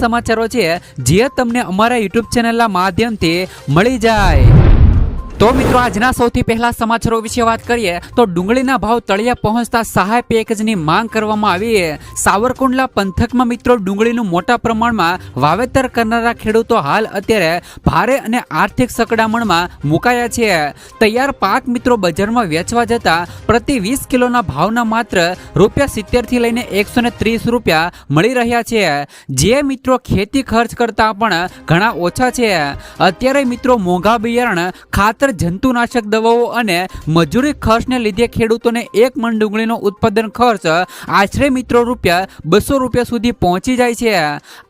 સમાચારો છે જે તમને અમારા યુટ્યુબ ચેનલના માધ્યમથી મળી જાય. તો મિત્રો, આજના સૌથી પહેલા સમાચારો વિશે વાત કરીએ તો ડુંગળીના ભાવ તળિયા પહોંચતા સહાય પેકેજની માંગ કરવામાં આવી. સાવરકુંડલા પંથકમાં મિત્રો, ડુંગળીનું મોટા પ્રમાણમાં વાવેતર કરનારા ખેડૂતો હાલ અત્યારે ભારે અને આર્થિક સકડામણમાં મુકાયા છે. તૈયાર પાક મિત્રો બજારમાં વેચવા જતા પ્રતિ વીસ કિલોના ભાવના માત્ર રૂપિયા સિત્તેરથી લઈને એકસો ને ત્રીસ રૂપિયા મળી રહ્યા છે. જે મિત્રો ખેતી ખર્ચ કરતા પણ ઘણા ઓછા છે. અત્યારે મિત્રો મોંઘા બિયારણ, ખાતર જંતુનાશક દવાઓ અને મજૂરી ખર્ચને લીધે ખેડૂતોને એક મણ ડુંગળીનો ઉત્પાદન ખર્ચ આશરે મિત્રો રૂપિયા બસો રૂપિયા સુધી પહોંચી જાય છે.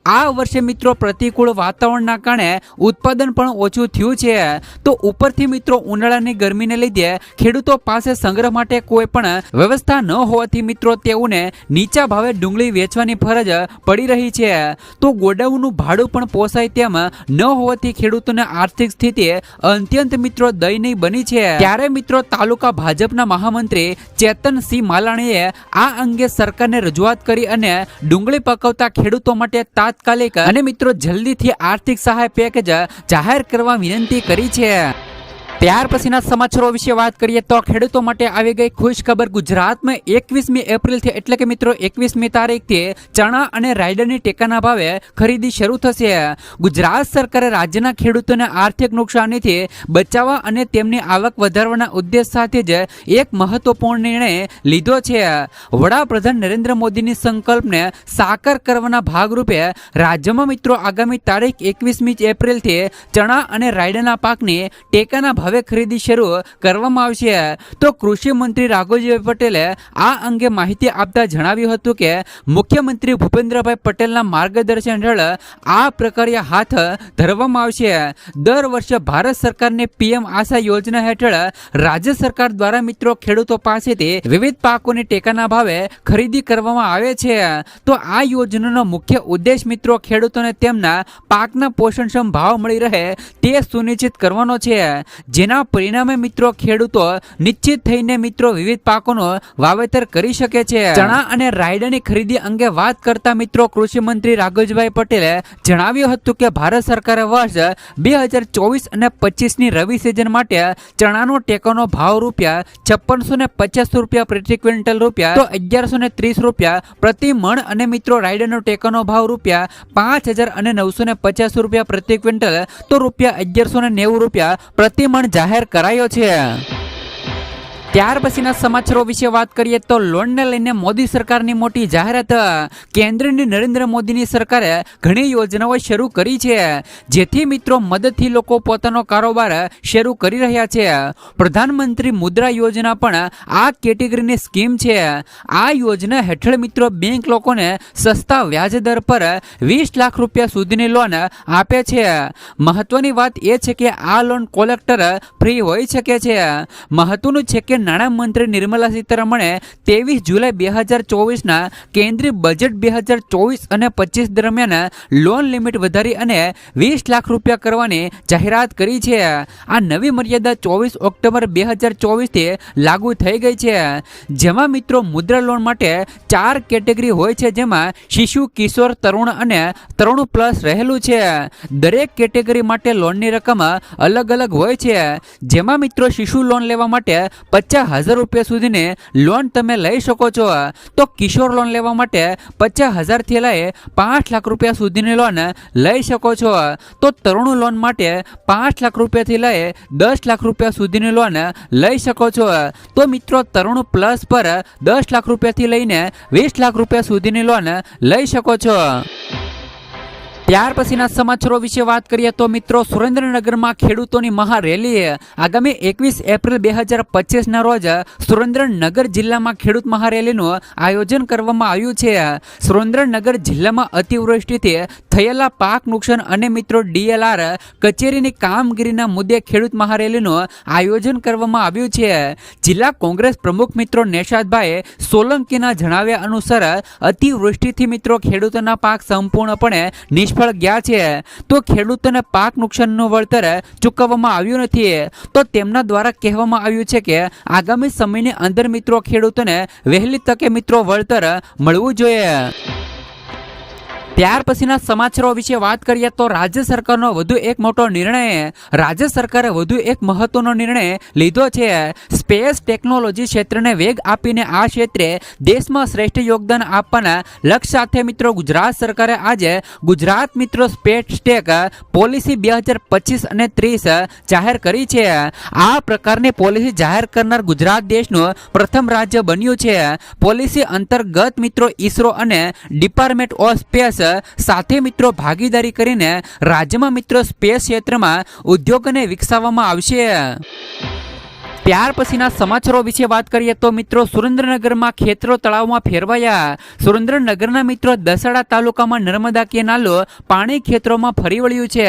આ વર્ષે મિત્રો પ્રતિકૂળ વાતાવરણના કારણે ઉત્પાદન પણ ઓછું થયું છે. તો ઉપરથી મિત્રો ઉનાળાની ગરમીને લીધે ખેડૂતો પાસે સંગ્રહ માટે કોઈ પણ વ્યવસ્થા ન હોવાથી મિત્રો તેઓને નીચા ભાવે ડુંગળી વેચવાની ફરજ પડી રહી છે. તો ગોડાઉનનું ભાડું પણ પોસાય તેમ ન હોવાથી ખેડૂતોને આર્થિક સ્થિતિ અત્યંત મિત્રો દયનીય બની છે. ત્યારે મિત્રો તાલુકા ભાજપના મહામંત્રી ચેતનસિંહ માલાણીએ આ અંગે સરકારને રજૂઆત કરી અને ડુંગળી પકવતા ખેડૂતો માટે તાત્કાલિક અને મિત્રો જલ્દીથી આર્થિક સહાય પેકેજ જાહેર કરવા વિનંતી કરી છે. ત્યાર પછીના સમાચારો વિશે વાત કરીએ તો ખેડૂતો માટે આવી ગઈ ખુશ ખબર ગુજરાતમાં એકવીસમી એપ્રિલથી, એટલે કે મિત્રો એકવીસમી તારીખથી ચણા અને રાયડરની ટેકાના ભાવે ખરીદી શરૂ થશે. ગુજરાત સરકારે રાજ્યના ખેડૂતોને આર્થિક નુકસાનીથી બચાવવા અને તેમની આવક વધારવાના ઉદ્દેશ સાથે જ એક મહત્વપૂર્ણ નિર્ણય લીધો છે. વડાપ્રધાન નરેન્દ્ર મોદીની સંકલ્પને સાકાર કરવાના ભાગરૂપે રાજ્યમાં મિત્રો આગામી તારીખ એકવીસમી એપ્રિલથી ચણા અને રાયડરના પાકની ટેકાના ભાવે ખરીદી શરૂ કરવામાં આવશે. તો કૃષિ મંત્રી રાઘવજીભાઈ પટેલે આ અંગે માહિતી આપતા જણાવ્યું હતું કે, મુખ્યમંત્રી ભૂપેન્દ્રભાઈ પટેલના માર્ગદર્શન હેઠળ આ પ્રક્રિયા હાથ ધરવામાં આવશે. દર વર્ષે ભારત સરકારની પીએમ આશા યોજના હેઠળ રાજ્ય સરકાર દ્વારા મિત્રો ખેડૂતો પાસેથી વિવિધ પાકોની ટેકાના ભાવે ખરીદી કરવામાં આવે છે. તો આ યોજનાનો મુખ્ય ઉદ્દેશ મિત્રો ખેડૂતોને તેમના પાકના પોષણક્ષમ ભાવ મળી રહે તે સુનિશ્ચિત કરવાનો છે. જેના પરિણામે મિત્રો ખેડૂતો નિશ્ચિત થઈને મિત્રો વિવિધ પાકોનું વાવેતર કરી શકે છે. ચણા અને રાયડાની ખરીદી અંગે વાત કરતા મિત્રો કૃષિ મંત્રી પટેલે જણાવ્યું હતું કે ભારત સરકારે વર્ષ બે હજાર ચોવીસ અને પચીસની રવિ સિઝન માટે ચણાનો ટેકાનો ભાવ રૂપિયા છપ્પનસો ને પચાસ રૂપિયા પ્રતિ ક્વિન્ટલ રૂપિયા, તો અગિયારસો ને ત્રીસ રૂપિયા પ્રતિ મણ અને મિત્રો રાયડાનો ટેકાનો ભાવ રૂપિયા પાંચ હજાર અને નવસો ને પચાસ રૂપિયા પ્રતિ ક્વિન્ટલ, તો રૂપિયા અગિયારસો ને નેવું રૂપિયા પ્રતિ મણ જાહેર કરાયો છે. ત્યાર પછીના સમાચારો વિશે વાત કરીએ તો લોનને લઈને મોદી સરકારની મોટી જાહેરાત, કેન્દ્રની નરેન્દ્ર મોદીની સરકારે ઘણી યોજનાઓ શરૂ કરી છે, જેથી મિત્રો મદદથી લોકો પોતાનો કારોબાર શરૂ કરી રહ્યા છે. પ્રધાનમંત્રી મુદ્રા યોજના પણ આ કેટેગરીની સ્કીમ છે. આ યોજના હેઠળ મિત્રો બેંક લોકોને સસ્તા વ્યાજ દર પર વીસ લાખ રૂપિયા સુધીની લોન આપે છે. મહત્વની વાત એ છે કે આ લોન કોલેક્ટર ફ્રી હોઈ શકે છે. મહત્વનું છે કે નાણામંત્રી નિર્મલા સીતારમણે ત્રેવીસ જુલાઈ બે હજાર ચોવીસના કેન્દ્રીય બજેટ બે હજાર ચોવીસ અને પચીસ દરમિયાન લોન લિમિટ વધારી અને વીસ લાખ રૂપિયા કરવાની જાહેરાત કરી છે. આ નવી મર્યાદા ચોવીસ ઓક્ટોબર બે હજાર ચોવીસથી લાગુ થઈ ગઈ છે. જેમાં મિત્રો મુદ્રા લોન માટે ચાર કેટેગરી હોય છે, જેમાં શિશુ, કિશોર, તરુણ અને તરુણ પ્લસ રહેલું છે. દરેક કેટેગરી માટે લોનની રકમ અલગ અલગ હોય છે. જેમાં મિત્રો શિશુ લોન લેવા માટે પચાસ હજાર રૂપિયા સુધીની લોન તમે લઈ શકો છો. તો કિશોર લોન લેવા માટે પચાસ હજારથી લઈ પાંચ લાખ રૂપિયા સુધીની લોન લઈ શકો છો. તો તરુણ લોન માટે પાંચ લાખ રૂપિયાથી લઈ દસ લાખ રૂપિયા સુધીની લોન લઈ શકો છો. તો મિત્રો તરુણ પ્લસ પર દસ લાખ રૂપિયાથી લઈને વીસ લાખ રૂપિયા સુધીની લોન લઈ શકો છો. ત્યાર પછીના સમાચારો વિશે વાત કરીએ તો મિત્રો સુરેન્દ્રનગરમાં ખેડૂતોની મહારેલીએ આગામી એકવીસ એપ્રિલ બે હજાર પચીસના રોજ સુરેન્દ્રનગર જિલ્લામાં ખેડૂત મહારેલીનું આયોજન કરવામાં આવ્યું છે. સુરેન્દ્રનગર જિલ્લામાં અતિવૃષ્ટિથી થયેલા પાક નુકસાન અને મિત્રો ડીએલઆર કચેરીની કામગીરીના મુદ્દે ખેડૂત મહારેલીનું આયોજન કરવામાં આવ્યું છે. જિલ્લા કોંગ્રેસ પ્રમુખ મિત્રો નેશાદભાઈ સોલંકીના જણાવ્યા અનુસાર અતિવૃષ્ટિથી મિત્રો ખેડૂતોના પાક સંપૂર્ણપણે નિષ્ફળ ગયા છે, તો ખેડૂતોને પાક નુકસાનનું વળતર ચૂકવવામાં આવ્યું નથી. તો તેમના દ્વારા કહેવામાં આવ્યું છે કે, આગામી સમયની અંદર મિત્રો ખેડૂતોને વહેલી તકે મિત્રો વળતર મળવું જોઈએ. ત્યાર પછીના સમાચારો વિશે વાત કરીએ તો રાજ્ય સરકારનો વધુ એક મોટો નિર્ણય, રાજ્ય સરકારે વધુ એક મહત્વનો નિર્ણય લીધો છે. સ્પેસ ટેકનોલોજી ક્ષેત્રને વેગ આપીને આ ક્ષેત્રે દેશમાં શ્રેષ્ઠ યોગદાન આપવાના લક્ષ્ય સાથે મિત્રો ગુજરાત સરકારે આજે ગુજરાત મિત્રો સ્પેસ ટેક પોલિસી બે હજાર પચીસ અને ત્રીસ જાહેર કરી છે. આ પ્રકારની પોલિસી જાહેર કરનાર ગુજરાત દેશનું પ્રથમ રાજ્ય બન્યું છે. પોલિસી અંતર્ગત મિત્રો ઈસરો અને ડિપાર્ટમેન્ટ ઓફ સ્પેસ સાથે મિત્રો ભાગીદારી કરીને રાજ્યમાં મિત્રો સ્પેસ ક્ષેત્રમાં ઉદ્યોગને વિકસાવવામાં આવશે. ત્યાર પછીના સમાચારો વિશે વાત કરીએ તો મિત્રો સુરેન્દ્રનગરમાં ખેતરો તળાવમાં ફેરવાયા. સુરેન્દ્રનગરના મિત્રો દસાડા તાલુકામાં નર્મદા કેનાલો પાણી ખેતરોમાં ફરી વળ્યું છે.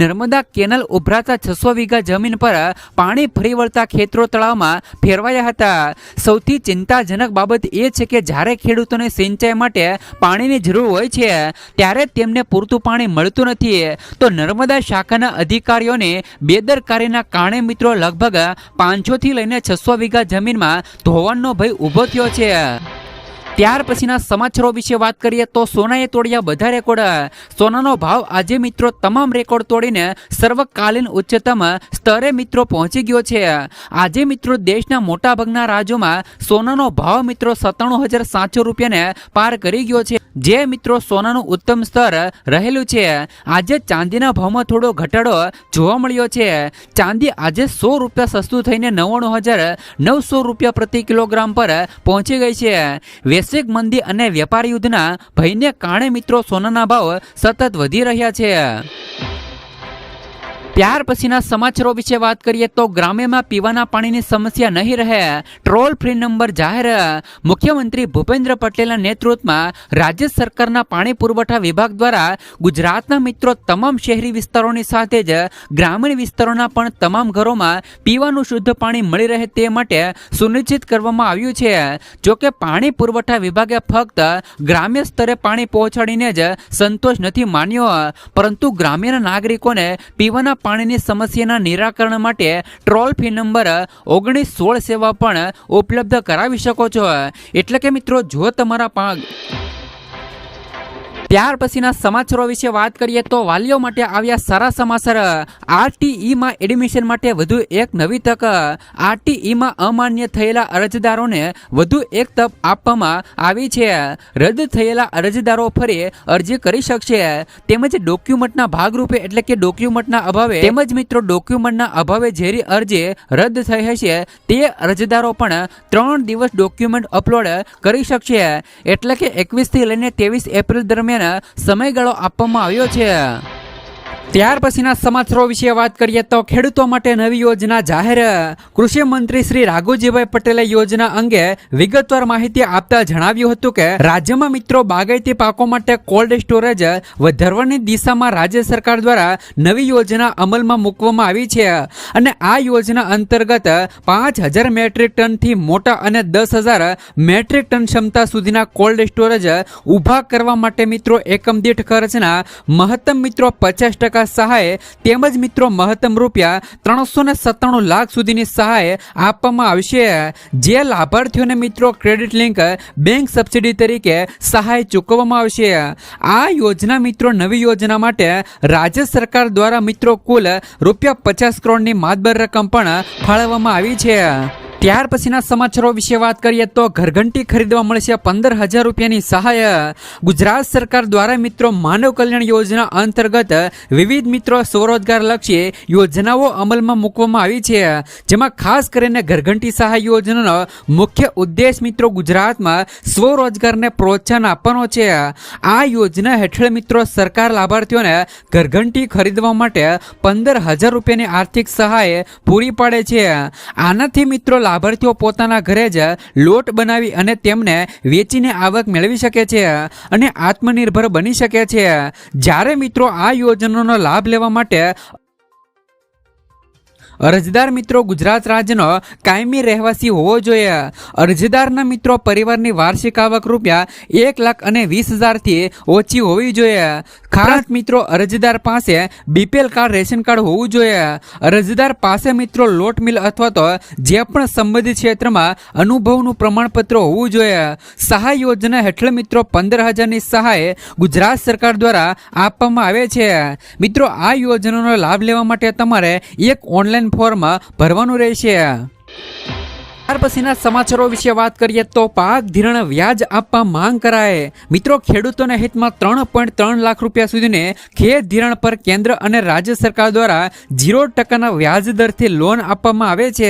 નર્મદા કેનાલ ઉભરાતા છસો વીઘા જમીન પર પાણી ફરી વળતા ખેતરો તળાવમાં ફેરવાયા હતા. સૌથી ચિંતાજનક બાબત એ છે કે જ્યારે ખેડૂતોને સિંચાઈ માટે પાણીની જરૂર હોય છે, ત્યારે તેમને પૂરતું પાણી મળતું નથી. તો નર્મદા શાખાના અધિકારીઓને બેદરકારીના કારણે મિત્રો લગભગ પાંચસો થી લઈને છસો વીઘા જમીનમાં ધોવાણનો ભય ઊભો થયો છે. ત્યાર પછીના સમાચારો વિશે વાત કરીએ તો સોનાએ તોડ્યા બધા રેકોર્ડ. સોનાનો ભાવ આજે મિત્રો તમામ રેકોર્ડ તોડીને સર્વકાલીન ઉચ્ચતમ સ્તરે મિત્રો પહોંચી ગયો છે. આજે મિત્રો દેશના મોટાભાગના રાજ્યોમાં સોનાનો ભાવ મિત્રો સત્તાણું હજાર સાતસો રૂપિયાને પાર કરી ગયો છે. જે મિત્રો સોનાનું ઉત્તમ સ્તર રહેલું છે. આજે ચાંદીના ભાવમાં થોડો ઘટાડો જોવા મળ્યો છે. ચાંદી આજે સો રૂપિયા સસ્તું થઈને નવ્વાણું હજાર નવસો રૂપિયા પ્રતિ કિલોગ્રામ પર પહોંચી ગઈ છે. વૈશ્વિક મંદી અને વેપાર યુદ્ધના ભયને કારણે મિત્રો સોનાના ભાવ સતત વધી રહ્યા છે. ત્યાર પછીના સમાચારો વિશે વાત કરીએ તો ગ્રામ્યમાં પીવાના પાણીની સમસ્યા નહીં રહે ટ્રોલ ફ્રી નંબર જાહેર, મુખ્યમંત્રી ભૂપેન્દ્ર પટેલના નેતૃત્વમાં રાજ્ય સરકારના પાણી પુરવઠા વિભાગ દ્વારા ગુજરાતના મિત્રો તમામ શહેરી વિસ્તારોની સાથે જ ગ્રામીણ વિસ્તારોના પણ તમામ ઘરોમાં પીવાનું શુદ્ધ પાણી મળી રહે તે માટે સુનિશ્ચિત કરવામાં આવ્યું છે. જોકે પાણી પુરવઠા વિભાગે ફક્ત ગ્રામ્ય સ્તરે પાણી પહોંચાડીને જ સંતોષ નથી માન્યો, પરંતુ ગ્રામ્ય નાગરિકોને પીવાના પાણીની સમસ્યાના નિરાકરણ માટે ટ્રોલ ફી નંબર ઓગણીસ સોળ સેવા પણ ઉપલબ્ધ કરાવી શકો છો. એટલે કે મિત્રો, જો તમારા પા ત્યાર પછીના સમાચારો વિશે વાત કરીએ તો વાલીઓ માટે આવ્યા સારા સમાચાર. આરટીઈમાં એડમિશન માટે વધુ એક નવી તક, આરટીઈમાં અમાન્ય થયેલા અરજદારોને વધુ એક તક આપવામાં આવી છે. રદ થયેલા અરજદારો ફરી અરજી કરી શકશે. તેમજ ડોક્યુમેન્ટના ભાગરૂપે, એટલે કે ડોક્યુમેન્ટના અભાવે, તેમજ મિત્રો ડોક્યુમેન્ટના અભાવે જેરી અરજી રદ થઈ હશે. તે અરજદારો પણ ત્રણ દિવસ ડોક્યુમેન્ટ અપલોડ કરી શકશે. એટલે કે એકવીસથી લઈને ત્રેવીસ એપ્રિલ દરમિયાન સમયગાળો આપવામાં આવ્યો છે. ત્યાર પછીના સમાચારો વિશે વાત કરીએ તો ખેડૂતો માટે નવી યોજના જાહેર. કૃષિ મંત્રી શ્રી રાઘુજીભાઈ પટેલે યોજના અંગે વિગતવાર માહિતી આપતા જણાવ્યું હતું કે, રાજ્યમાં મિત્રો બાગાયતી પાકો માટે કોલ્ડ સ્ટોરેજ વધારવાની દિશામાં રાજ્ય સરકાર દ્વારા નવી યોજના અમલમાં મૂકવામાં આવી છે અને આ યોજના અંતર્ગત પાંચ હજાર મેટ્રિક ટનથી મોટા અને દસ હજાર મેટ્રિક ટન ક્ષમતા સુધીના કોલ્ડ સ્ટોરેજ ઊભા કરવા માટે મિત્રો એકમ દીઠ ખર્ચના મહત્તમ મિત્રો પચાસ ટકા સહાય તેમજ મિત્રો મહત્તમ રૂપિયા ત્રણસો સત્તાણું લાખ સુધીની સહાય આપવામાં આવશે જે લાભાર્થીઓને મિત્રો ક્રેડિટ લિંક બેંક સબસિડી તરીકે સહાય ચૂકવવામાં આવશે આ યોજના મિત્રો નવી યોજના માટે રાજ્ય સરકાર દ્વારા મિત્રો કુલ રૂપિયા પચાસ કરોડની માતબર રકમ પણ ફાળવવામાં આવી છે. ત્યાર પછીના સમાચારો વિશે વાત કરીએ તો ઘરઘંટી ખરીદવા મળશે પંદર હજાર રૂપિયાની સહાય. ગુજરાત સરકાર દ્વારા મિત્રો માનવ કલ્યાણ યોજના અંતર્ગત વિવિધ મિત્રો સ્વરોજગાર લક્ષી યોજનાઓ અમલમાં મૂકવામાં આવી છે. જેમાં ખાસ કરીને ઘરઘંટી સહાય યોજનાનો મુખ્ય ઉદ્દેશ મિત્રો ગુજરાતમાં સ્વરોજગારને પ્રોત્સાહન આપવાનો છે. આ યોજના હેઠળ મિત્રો સરકાર લાભાર્થીઓને ઘરઘંટી ખરીદવા માટે પંદર હજાર રૂપિયાની આર્થિક સહાય પૂરી પાડે છે. આનાથી મિત્રો લાભાર્થીઓ પોતાના ઘરે જ લોટ બનાવી અને તેમને વેચીને આવક મેળવી શકે છે અને આત્મનિર્ભર બની શકે છે. જ્યારે મિત્રો આ યોજનાનો લાભ લેવા માટે અરજદાર મિત્રો ગુજરાત રાજ્યનો કાયમી રહેવાસી હોવો જોઈએ. અરજદારના મિત્રો પરિવારની વાર્ષિક આવક રૂપિયા એક લાખ અને વીસ હજારથી ઓછી હોવી જોઈએ. ખાસ મિત્રો, અરજદાર પાસે બીપીએલ કાર્ડ, રેશન કાર્ડ હોવું જોઈએ. અરજદાર પાસે મિત્રો લોટ મિલ અથવા તો જે પણ સંબંધિત ક્ષેત્રમાં અનુભવનું પ્રમાણપત્ર હોવું જોઈએ. સહાય યોજના હેઠળ મિત્રો પંદર હજારની સહાય ગુજરાત સરકાર દ્વારા આપવામાં આવે છે. મિત્રો, આ યોજનાનો લાભ લેવા માટે તમારે એક ઓનલાઈન ફોર્મ ભરવાનું રહેશે. ત્યાર પછીના સમાચારો વિશે વાત કરીએ તો પાક ધિરાણ વ્યાજ આપવા માંગ કરાય. મિત્રો ખેડૂતોના હિતમાં ત્રણ પોઈન્ટ ત્રણ લાખ રૂપિયા સુધીને ખેત ધિરાણ પર કેન્દ્ર અને રાજ્ય સરકાર દ્વારા ઝીરો ટકાના વ્યાજ દરથી લોન આપવામાં આવે છે.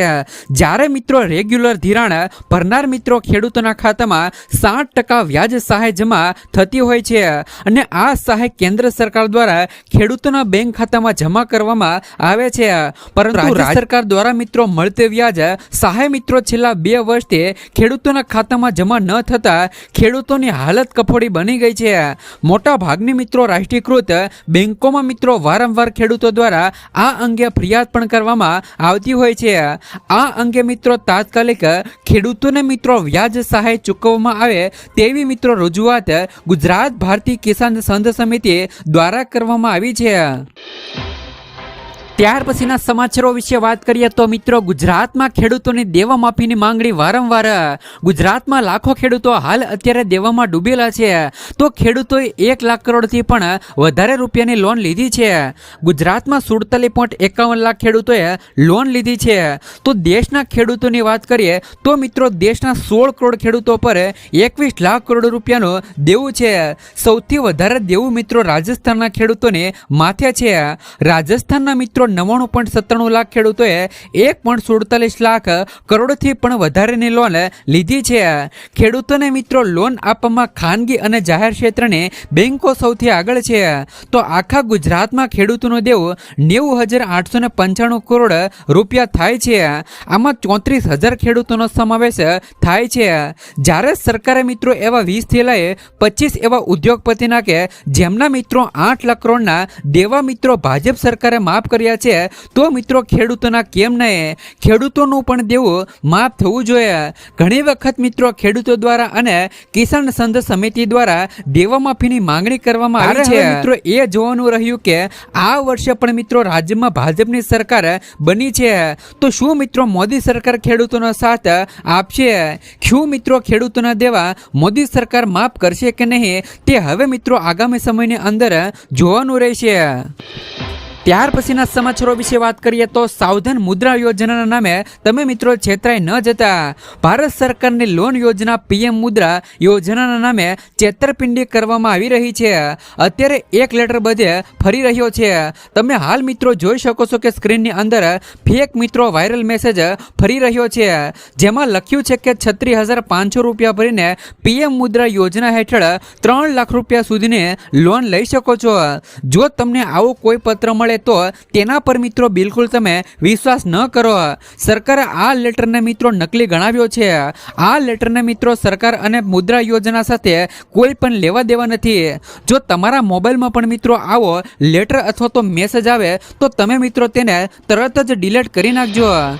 જ્યારે મિત્રો રેગ્યુલર ધિરાણ ભરનાર મિત્રો ખેડૂતોના ખાતામાં સાત ટકા વ્યાજ સહાય જમા થતી હોય છે અને આ સહાય કેન્દ્ર સરકાર દ્વારા ખેડૂતોના બેંક ખાતામાં જમા કરવામાં આવે છે. પરંતુ રાજ્ય સરકાર દ્વારા મિત્રો મળતે વ્યાજ સહાય મિત્રો છેલ્લા બે વર્ષથી ખેડૂતોના ખાતામાં જમા ન થતા ખેડૂતોની હાલત કફોડી બની ગઈ છે. મોટા ભાગની મિત્રો રાષ્ટ્રીયકૃત બેંકોમાં મિત્રો વારંવાર ખેડૂતો દ્વારા આ અંગે ફરિયાદ પણ કરવામાં આવતી હોય છે. આ અંગે મિત્રો તાત્કાલિક ખેડૂતોને મિત્રો વ્યાજ સહાય ચૂકવવામાં આવે તેવી મિત્રો રજૂઆત ગુજરાત ભારતીય કિસાન સંઘ સમિતિ દ્વારા કરવામાં આવી છે. ત્યાર પછીના સમાચારો વિશે વાત કરીએ તો મિત્રો, ગુજરાતમાં ખેડૂતોની દેવા માફીની માંગણી વારંવાર. ગુજરાતમાં લાખો ખેડૂતો હાલ અત્યારે દેવામાં ડૂબેલા છે. તો ખેડૂતોએ એક લાખ કરોડથી પણ વધારે રૂપિયાની લોન લીધી છે. ગુજરાતમાં સુડતાલીસ પોઈન્ટ એકાવન લાખ ખેડૂતોએ લોન લીધી છે. તો દેશના ખેડૂતોની વાત કરીએ તો મિત્રો, દેશના સોળ કરોડ ખેડૂતો પર એકવીસ લાખ કરોડ રૂપિયાનું દેવું છે. સૌથી વધારે દેવું મિત્રો રાજસ્થાનના ખેડૂતોને માથે છે. રાજસ્થાનના મિત્રો નવ્વાણું પોઈન્ટ સત્તાણું લાખ ખેડૂતોએ એક પોઈન્ટ સુડતાલીસ લાખ કરોડથી પણ વધારેની લોન લીધી છે. ખેડૂતોને મિત્રો લોન આપવામાં ખાનગી અને જાહેર ક્ષેત્રની બેન્કો સૌથી આગળ છે. તો આખા ગુજરાતમાં ખેડૂતોનું દેવું નેવું હજાર આઠસો ને પંચાણું કરોડ રૂપિયા થાય છે. આમાં ચોત્રીસ હજાર ખેડૂતોનો સમાવેશ થાય છે. જ્યારે સરકારે મિત્રો એવા વીસ થયેલાએ પચીસ એવા ઉદ્યોગપતિના કે જેમના મિત્રો આઠ લાખ કરોડના દેવા મિત્રો ભાજપ સરકારે માફ કર્યા છે તો મિત્રો ખેડૂતોના કેમ નહીં? ખેડૂતોનું પણ દેવું માફ થવું જોઈએ. ઘણી વખત મિત્રો ખેડૂતો દ્વારા અને કિસાન સંઘ સમિતિ દ્વારા દેવા માફીની માંગણી કરવામાં આવી છે. મિત્રો એ જોવાનું રહ્યું કે આ વર્ષે પણ મિત્રો રાજ્યમાં ભાજપની સરકાર બની છે. તો શું મિત્રો મોદી સરકાર ખેડૂતોનો સાથ આપશે? શું મિત્રો ખેડૂતોના દેવા મોદી સરકાર માફ કરશે કે નહીં? તે હવે મિત્રો આગામી સમયની અંદર જોવાનું રહેશે. ત્યાર પછીના સમાચારો વિશે વાત કરીએ તો સાવધાન મુદ્રા યોજનાના નામે તમે મિત્રો છેતરાઈ ન જતા. ભારત સરકારની લોન યોજના પીએમ મુદ્રા યોજનાના નામે છેતરપિંડી કરવામાં આવી રહી છે. અત્યારે એક લેટર બધે ફરી રહ્યો છે. તમે હાલ મિત્રો જોઈ શકો છો કે સ્ક્રીનની અંદર ફેક મિત્રો વાયરલ મેસેજ ફરી રહ્યો છે. જેમાં લખ્યું છે કે છત્રીસ હજાર પાંચસો રૂપિયા ભરીને પીએમ મુદ્રા યોજના હેઠળ ત્રણ લાખ રૂપિયા સુધીની લોન લઈ શકો છો. જો તમને આવો કોઈ પત્ર મળે તો તેના પર, મિત્રો, બિલકુલ તમે વિશ્વાસ ન કરો. સરકારે આ લેટરને, મિત્રો, નકલી ગણાવ્યો છે. આ લેટરને, મિત્રો, સરકાર અને મુદ્રા યોજના સાથે કોઈ પણ લેવા દેવા નથી. જો તમારા મોબાઈલમાં પણ, મિત્રો, આવો લેટર અથવા તો મેસેજ આવે, તો તમે, મિત્રો, તેને તરત જ ડિલીટ કરી નાખજો.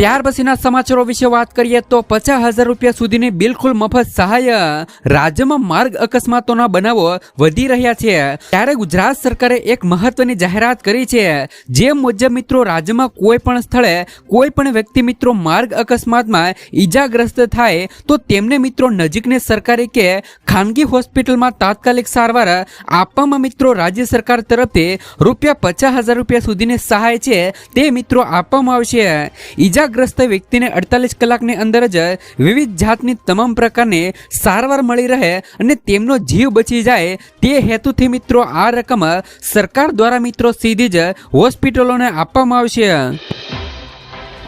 ત્યાર પછીના સમાચારો વિશે વાત કરીએ તો પચાસ હજાર રૂપિયા સુધીની બિલકુલ મફત સહાય રાજ્યમાં માર્ગ અકસ્માતોના બનાવો વધી રહ્યા છે. ત્યારે ગુજરાત સરકારે એક મહત્વની જાહેરાત કરી છે. જે મુજબ મિત્રો, રાજ્યમાં કોઈ પણ સ્થળે કોઈ પણ વ્યક્તિ મિત્રો માર્ગ અકસ્માતમાં ઈજાગ્રસ્ત થાય તો તેમને મિત્રો નજીકની સરકારી કે ખાનગી હોસ્પિટલમાં તાત્કાલિક સારવાર આપવામાં મિત્રો રાજ્ય સરકાર તરફથી રૂપિયા પચાસ હજાર રૂપિયા સુધીની સહાય છે તે મિત્રો આપવામાં આવશે. ઈજા ઈજાગ્રસ્ત વ્યક્તિને અડતાલીસ કલાકની અંદર જ વિવિધ જાતની તમામ પ્રકારની સારવાર મળી રહે અને તેમનો જીવ બચી જાય તે હેતુથી મિત્રો આ રકમ સરકાર દ્વારા મિત્રો સીધી જ હોસ્પિટલોને આપવામાં આવશે.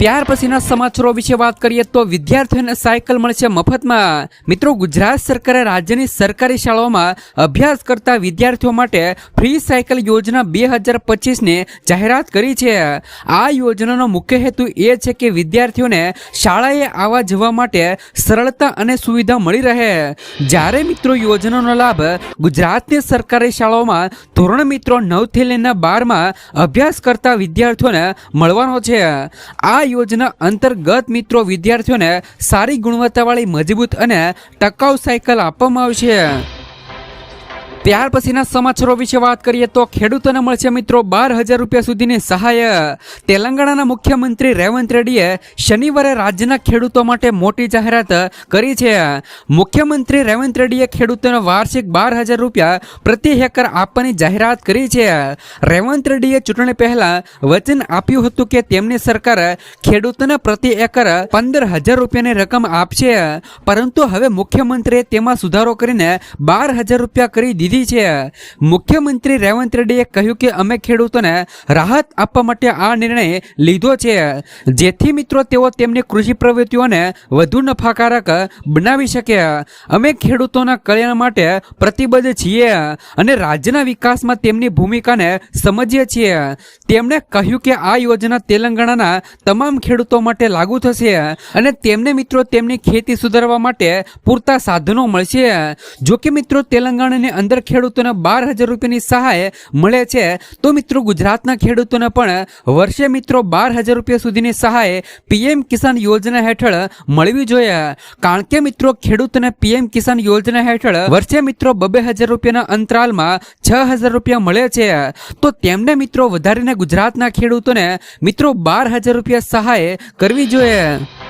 ત્યાર પછીના સમાચારો વિશે વાત કરીએ તો વિદ્યાર્થીઓને સાયકલ મળશે મફતમાં. મિત્રો, ગુજરાત સરકારે રાજ્યની સરકારી શાળાઓમાં અભ્યાસ કરતા વિદ્યાર્થીઓ માટે ફ્રી સાયકલ યોજના બે હજાર પચીસની જાહેરાત કરી છે. આ યોજનાનો મુખ્ય હેતુ એ છે કે વિદ્યાર્થીઓને શાળાએ આવવા જવા માટે સરળતા અને સુવિધા મળી રહે. જ્યારે મિત્રો, યોજનાનો લાભ ગુજરાતની સરકારી શાળાઓમાં ધોરણ મિત્રો નવથી લઈને બારમાં અભ્યાસ કરતા વિદ્યાર્થીઓને મળવાનો છે. આ યોજના અંતર્ગત મિત્રો વિદ્યાર્થીઓને સારી ગુણવત્તાવાળી મજબૂત અને ટકાઉ સાયકલ આપવામાં આવશે. ત્યાર પછીના સમાચારો વિશે વાત કરીએ તો ખેડૂતોને મળશે મિત્રો બાર હજાર રૂપિયા સુધીની સહાય. તેલંગાણાના મુખ્યમંત્રી રેવંત રેડ્ડીએ શનિવારે રાજ્યના ખેડૂતો માટે મોટી જાહેરાત કરી છે. મુખ્યમંત્રી રેવંત રેડ્ડીએ ખેડૂતોને વાર્ષિક બાર હજાર રૂપિયા પ્રતિ હેકર આપવાની જાહેરાત કરી છે. રેવંત રેડ્ડીએ ચૂંટણી પહેલા વચન આપ્યું હતું કે તેમની સરકાર ખેડૂતોને પ્રતિ એકર પંદર હજાર રૂપિયાની રકમ આપશે. પરંતુ હવે મુખ્યમંત્રીએ તેમાં સુધારો કરીને બાર હજાર રૂપિયા કરી દીધી છે. મુખ્યમંત્રી રેવંત રેડ્ડીએ કહ્યું કે અમે ખેડૂતોને રાહત આપવા માટે આ નિર્ણય લીધો છે. જેથી મિત્રો તેઓ તેમની કૃષિ પ્રવૃત્તિઓને વધુ નફાકારક બનાવી શકે. અમે ખેડૂતોના કલ્યાણ માટે પ્રતિબદ્ધ છીએ અને રાજ્યના વિકાસમાં તેમની ભૂમિકાને સમજીએ છીએ. તેમણે કહ્યું કે આ યોજના તેલંગાણાના તમામ ખેડૂતો માટે લાગુ થશે અને તેમને મિત્રો તેમની ખેતી સુધારવા માટે પૂરતા સાધનો મળશે. જો કે મિત્રો તેલંગાણાની અંદર ખેડૂતોને બાર હજાર રૂપિયાની સહાય મળે છે. તો મિત્રો, ગુજરાતના ખેડૂતોને પણ વર્ષે મિત્રો બાર હજાર રૂપિયા સુધીની સહાય પીએમ કિસાન યોજના હેઠળ મળવી જોઈએ. કારણ કે મિત્રો, ખેડૂતોને પીએમ કિસાન યોજના હેઠળ વર્ષે મિત્રો બબે હજાર રૂપિયાના અંતરાલમાં છ હજાર રૂપિયા મળે છે. તો તેમને મિત્રો વધારીને ગુજરાતના ખેડૂતોને મિત્રો બાર હજાર રૂપિયા સહાય કરવી જોઈએ.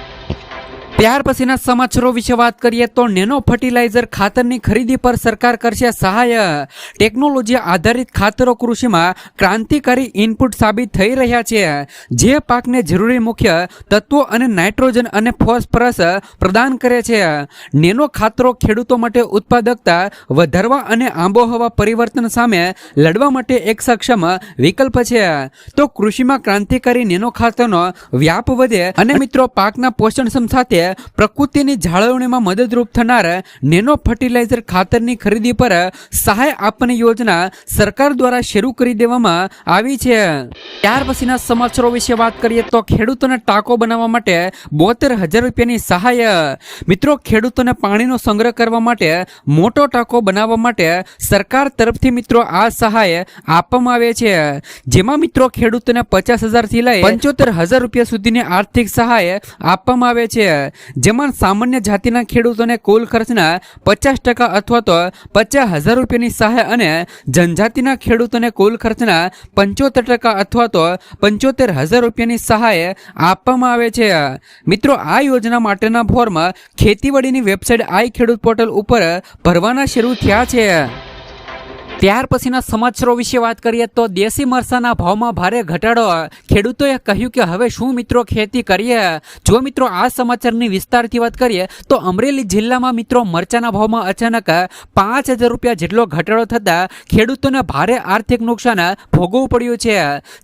ત્યાર પછીના સમાચારો વિશે વાત કરીએ તો નેનો ફર્ટિલાઇઝર ખાતરની ખરીદી પર સરકાર કરશે સહાય. ટેકનોલોજી આધારિત ખાતરો કૃષિમાં ક્રાંતિકારી ઇનપુટ સાબિત થઈ રહ્યા છે. જે પાકને જરૂરી મુખ્ય તત્વો અને નાઇટ્રોજન અને ફોસ્ફરસ પ્રદાન કરે છે. નેનો ખાતરો ખેડૂતો માટે ઉત્પાદકતા વધારવા અને આબોહવા પરિવર્તન સામે લડવા માટે એક સક્ષમ વિકલ્પ છે. તો કૃષિમાં ક્રાંતિકારી નેનો ખાતરનો વ્યાપ વધે અને મિત્રો પાકના પોષણક્ષમ સાથે પ્રકૃતિની જાળવણીમાં મદદરૂપ થનાર નેનો ફર્ટિલાઇઝર ખાતરની ખરીદી પર સહાય આપવાની યોજના સરકાર દ્વારા શરૂ કરી દેવામાં આવી છે. ત્યાર પછીના સમાચારો વિશે વાત કરીએ તો ખેડૂતોને ટાંકો બનાવવા માટે બોતેર હજાર રૂપિયાની સહાય. મિત્રો, ખેડૂતોને પાણીનો સંગ્રહ કરવા માટે મોટો ટાંકો બનાવવા માટે સરકાર તરફથી મિત્રો આ સહાય આપવામાં આવે છે. જેમાં મિત્રો ખેડૂતોને પચાસ હજારથી લઈ પંચોતેર હજાર રૂપિયા સુધીની આર્થિક સહાય આપવામાં આવે છે. જેમાં સામાન્ય જાતિના ખેડૂતોને કુલ ખર્ચના પચાસ ટકા અથવા તો પચાસ હજાર રૂપિયાની સહાય અને જનજાતિના ખેડૂતોને કુલ ખર્ચના પંચોતેર ટકા અથવા તો પંચોતેર હજાર રૂપિયાની સહાય આપવામાં આવે છે. મિત્રો, આ યોજના માટેના ફોર્મ ખેતીવાડીની વેબસાઇટ આઈ ખેડૂત પોર્ટલ ઉપર ભરવાના શરૂ થયા છે. ત્યાર પછીના સમાચારો વિશે વાત કરીએ તો દેશી મરસાના ભાવમાં ભારે ઘટાડો. ખેડૂતોએ કહ્યું કે હવે શું મિત્રો ખેતી કરીએ? જો મિત્રો આ સમાચારની વિસ્તારથી વાત કરીએ, તો અમરેલી જિલ્લામાં મિત્રો મરચાના ભાવમાં અચાનક પાંચ હજાર રૂપિયા જેટલો ઘટાડો થતાં ખેડૂતોને ભારે આર્થિક નુકસાન ભોગવવું પડ્યું છે.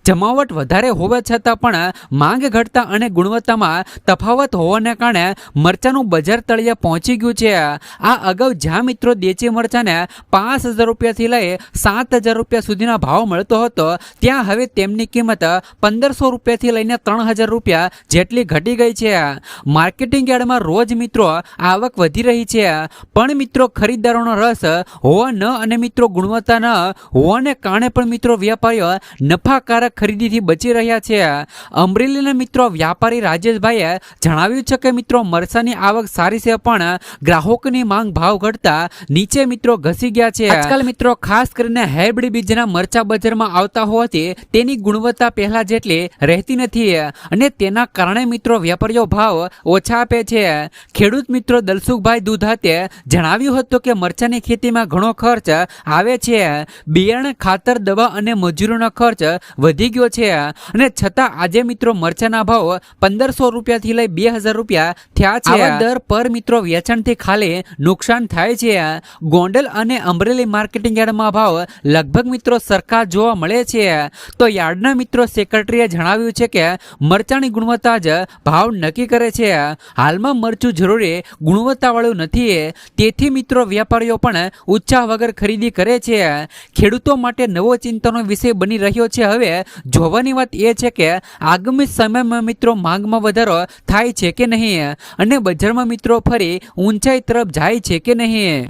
જમાવટ વધારે હોવા છતાં પણ માંગ ઘટતા અને ગુણવત્તામાં તફાવત હોવાને કારણે મરચાનું બજાર તળિયે પહોંચી ગયું છે. આ અગાઉ જ્યાં મિત્રો દેશી મરચાને પાંચ હજાર રૂપિયાથી લઈ સાત હજાર રૂપિયા સુધીના ભાવ મળતો હતો. ત્યાં હવે તેમની કિંમત પંદરસો રૂપિયાથી લઈને ત્રણ હજાર રૂપિયા જેટલી ઘટી ગઈ છે. માર્કેટિંગ યાર્ડમાં રોજ મિત્રો આવક વધી રહી છે. પણ મિત્રો ખરીદદારોનો રસ હોવા ન અને મિત્રો ગુણવત્તા ન હોવાને કારણે પણ મિત્રો વેપારીઓ નફાકારક ખરીદીથી બચી રહ્યા છે. અમરેલીના મિત્રો વ્યાપારી રાજેશભાઈએ જણાવ્યું છે કે મિત્રો મરસાની આવક સારી છે પણ ગ્રાહકોની માંગ ભાવ ઘટતા નીચે મિત્રો ઘસી ગયા છે. આજકાલ મિત્રો ખાસ કરીને હાઇબ્રિડ બીજના મરચા બજારમાં આવતા હોવાથી તેની ગુણવત્તા પહેલા જેટલી રહેતી નથી અને તેના કારણે મિત્રો વેપારીઓ ભાવ ઓછા આપે છે. ખેડૂત મિત્રો દલસુખભાઈ દુધાતે જણાવ્યું હતું કે મરચાની ખેતીમાં ઘણો ખર્ચ આવે છે. બિયારણ, ખાતર, દવા અને મજૂરીનો ખર્ચ વધી ગયો છે અને છતાં આજે મિત્રો મરચાના ભાવ પંદરસો રૂપિયાથી લઈ બે હજાર રૂપિયા થયા છે. દર પર મિત્રો વેચાણથી ખાલી નુકસાન થાય છે. ગોંડલ અને અમરેલી માર્કેટિંગ યાર્ડમાં ભાવ લગભગ મિત્રો સરખા જોવા મળે છે. તો યાર્ડના મિત્રો સેક્રેટરીએ જણાવ્યું છે કે મરચાની ગુણવત્તા જ ભાવ નક્કી કરે છે. હાલમાં મરચું જરૂરી ગુણવત્તાવાળું નથી. તેથી મિત્રો વેપારીઓ પણ ઉત્સાહ વગર ખરીદી કરે છે. ખેડૂતો માટે નવો ચિંતાનો વિષય બની રહ્યો છે. હવે જોવાની વાત એ છે કે આગામી સમયમાં મિત્રો માંગમાં વધારો થાય છે કે નહીં? અને બજારમાં મિત્રો ફરી ઊંચાઈ તરફ જાય છે કે નહીં?